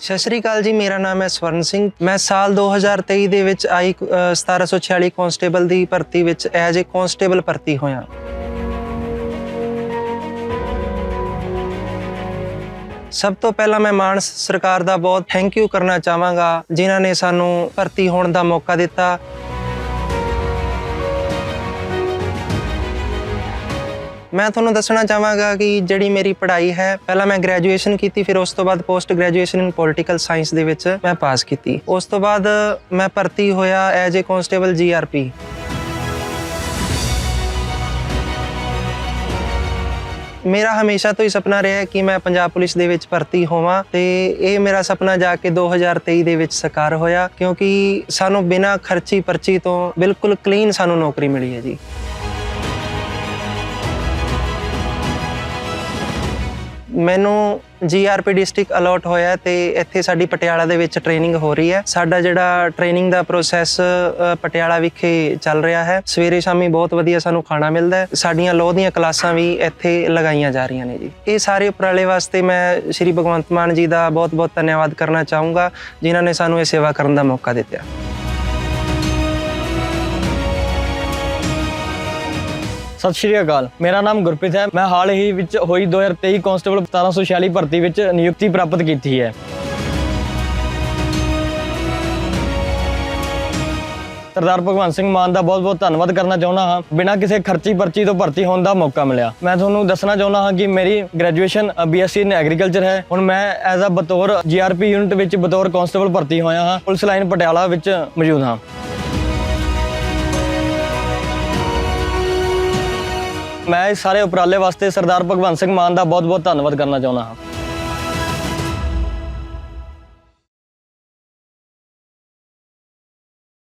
ਸਤਿ ਸ਼੍ਰੀ ਅਕਾਲ ਜੀ ਮੇਰਾ ਨਾਮ ਹੈ ਸਵਰਨ ਸਿੰਘ। ਮੈਂ ਸਾਲ 2023 ਦੇ ਵਿੱਚ ਆਈ ਅ, 1746 ਕਾਂਸਟੇਬਲ ਦੀ ਭਰਤੀ ਵਿੱਚ ਐਜ਼ ਅ ਕਾਂਸਟੇਬਲ ਭਰਤੀ ਹੋਇਆ। ਸਭ ਤੋਂ ਪਹਿਲਾਂ ਮੈਂ ਮਾਨਸ ਸਰਕਾਰ ਦਾ ਬਹੁਤ ਥੈਂਕ ਯੂ ਕਰਨਾ ਚਾਹਾਂਗਾ ਜਿਨ੍ਹਾਂ ਨੇ ਸਾਨੂੰ ਭਰਤੀ ਹੋਣ ਦਾ ਮੌਕਾ ਦਿੱਤਾ। ਮੈਂ ਤੁਹਾਨੂੰ ਦੱਸਣਾ ਚਾਹਾਂਗਾ ਕਿ ਜਿਹੜੀ ਮੇਰੀ ਪੜ੍ਹਾਈ ਹੈ, ਪਹਿਲਾਂ ਮੈਂ ਗ੍ਰੈਜੂਏਸ਼ਨ ਕੀਤੀ, ਫਿਰ ਉਸ ਤੋਂ ਬਾਅਦ post graduation in political science ਦੇ ਵਿੱਚ ਮੈਂ ਪਾਸ ਕੀਤੀ। ਉਸ ਤੋਂ ਬਾਅਦ ਮੈਂ ਭਰਤੀ ਹੋਇਆ ਐਜ਼ ਅ ਕਾਂਸਟੇਬਲ ਜੀਆਰਪੀ ਮੇਰਾ ਹਮੇਸ਼ਾ ਤੋਂ ਹੀ ਸੁਪਨਾ ਰਿਹਾ ਕਿ ਮੈਂ ਪੰਜਾਬ ਪੁਲਿਸ ਦੇ ਵਿੱਚ ਭਰਤੀ ਹੋਵਾਂ ਤੇ ਇਹ ਮੇਰਾ ਸੁਪਨਾ ਜਾ ਕੇ 2023 ਦੇ ਵਿੱਚ ਸਾਕਾਰ ਹੋਇਆ, ਕਿਉਂਕਿ ਸਾਨੂੰ ਬਿਨਾਂ ਖਰਚੀ ਪਰਚੀ ਤੋਂ ਬਿਲਕੁਲ ਕਲੀਨ ਸਾਨੂੰ ਨੌਕਰੀ ਮਿਲੀ ਹੈ ਜੀ। ਮੈਨੂੰ ਜੀਆਰਪੀ ਡਿਸਟ੍ਰਿਕਟ ਅਲੋਟ ਹੋਇਆ ਹੈ ਤੇ ਇੱਥੇ ਸਾਡੀ ਪਟਿਆਲਾ ਦੇ ਵਿੱਚ ਟ੍ਰੇਨਿੰਗ ਹੋ ਰਹੀ ਹੈ। ਸਾਡਾ ਜਿਹੜਾ ਟ੍ਰੇਨਿੰਗ ਦਾ ਪ੍ਰੋਸੈਸ ਪਟਿਆਲਾ ਵਿਖੇ ਚੱਲ ਰਿਹਾ ਹੈ। ਸਵੇਰੇ ਸ਼ਾਮੀ ਬਹੁਤ ਵਧੀਆ ਸਾਨੂੰ ਖਾਣਾ ਮਿਲਦਾ ਹੈ। ਸਾਡੀਆਂ ਲੋਹ ਦੀਆਂ ਕਲਾਸਾਂ ਵੀ ਇੱਥੇ ਲਗਾਈਆਂ ਜਾ ਰਹੀਆਂ ਨੇ ਜੀ। ਇਹ ਸਾਰੇ ਉਪਰਾਲੇ ਵਾਸਤੇ ਮੈਂ ਸ਼੍ਰੀ ਭਗਵੰਤ ਮਾਨ ਜੀ ਦਾ ਬਹੁਤ-ਬਹੁਤ ਧੰਨਵਾਦ ਕਰਨਾ ਚਾਹੂੰਗਾ, ਜਿਨ੍ਹਾਂ ਨੇ ਸਾਨੂੰ ਇਹ ਸੇਵਾ ਕਰਨ ਦਾ ਮੌਕਾ ਦਿੱਤਾ। ਸਤਿ ਸ਼੍ਰੀ ਅਕਾਲ। ਮੇਰਾ ਨਾਮ ਗੁਰਪ੍ਰੀਤ ਹੈ। ਮੈਂ ਹਾਲ ਹੀ ਵਿੱਚ ਹੋਈ 2023 ਕਾਂਸਟੇਬਲ 1746 ਭਰਤੀ ਵਿੱਚ ਨਿਯੁਕਤੀ ਪ੍ਰਾਪਤ ਕੀਤੀ ਹੈ। ਸਰਦਾਰ ਭਗਵੰਤ ਸਿੰਘ ਮਾਨ ਦਾ ਬਹੁਤ-ਬਹੁਤ ਧੰਨਵਾਦ ਕਰਨਾ ਚਾਹੁੰਦਾ ਹਾਂ। ਬਿਨਾਂ ਕਿਸੇ ਖਰਚੀ ਪਰਚੀ ਤੋਂ ਭਰਤੀ ਹੋਣ ਦਾ ਮੌਕਾ ਮਿਲਿਆ। ਮੈਂ ਤੁਹਾਨੂੰ ਦੱਸਣਾ ਚਾਹੁੰਦਾ ਹਾਂ ਕਿ ਮੇਰੀ ਗ੍ਰੈਜੂਏਸ਼ਨ ਬੀਐਸਸੀ ਇਨ ਐਗਰੀਕਲਚਰ ਹੈ। ਹੁਣ ਮੈਂ ਐਜ਼ ਅ ਬਤੌਰ ਜੀਆਰਪੀ ਯੂਨਿਟ ਵਿੱਚ ਬਤੌਰ ਕਾਂਸਟੇਬਲ ਭਰਤੀ ਹੋਇਆ ਹਾਂ। ਪੁਲਿਸ ਲਾਈਨ ਪਟਿਆਲਾ ਵਿੱਚ ਮੌਜੂਦ ਹਾਂ। ਮੈਂ ਇਸ ਸਾਰੇ ਉਪਰਾਲੇ ਵਾਸਤੇ ਸਰਦਾਰ ਭਗਵੰਤ ਸਿੰਘ ਮਾਨ ਦਾ ਬਹੁਤ-ਬਹੁਤ ਧੰਨਵਾਦ ਕਰਨਾ ਚਾਹੁੰਦਾ ਹਾਂ।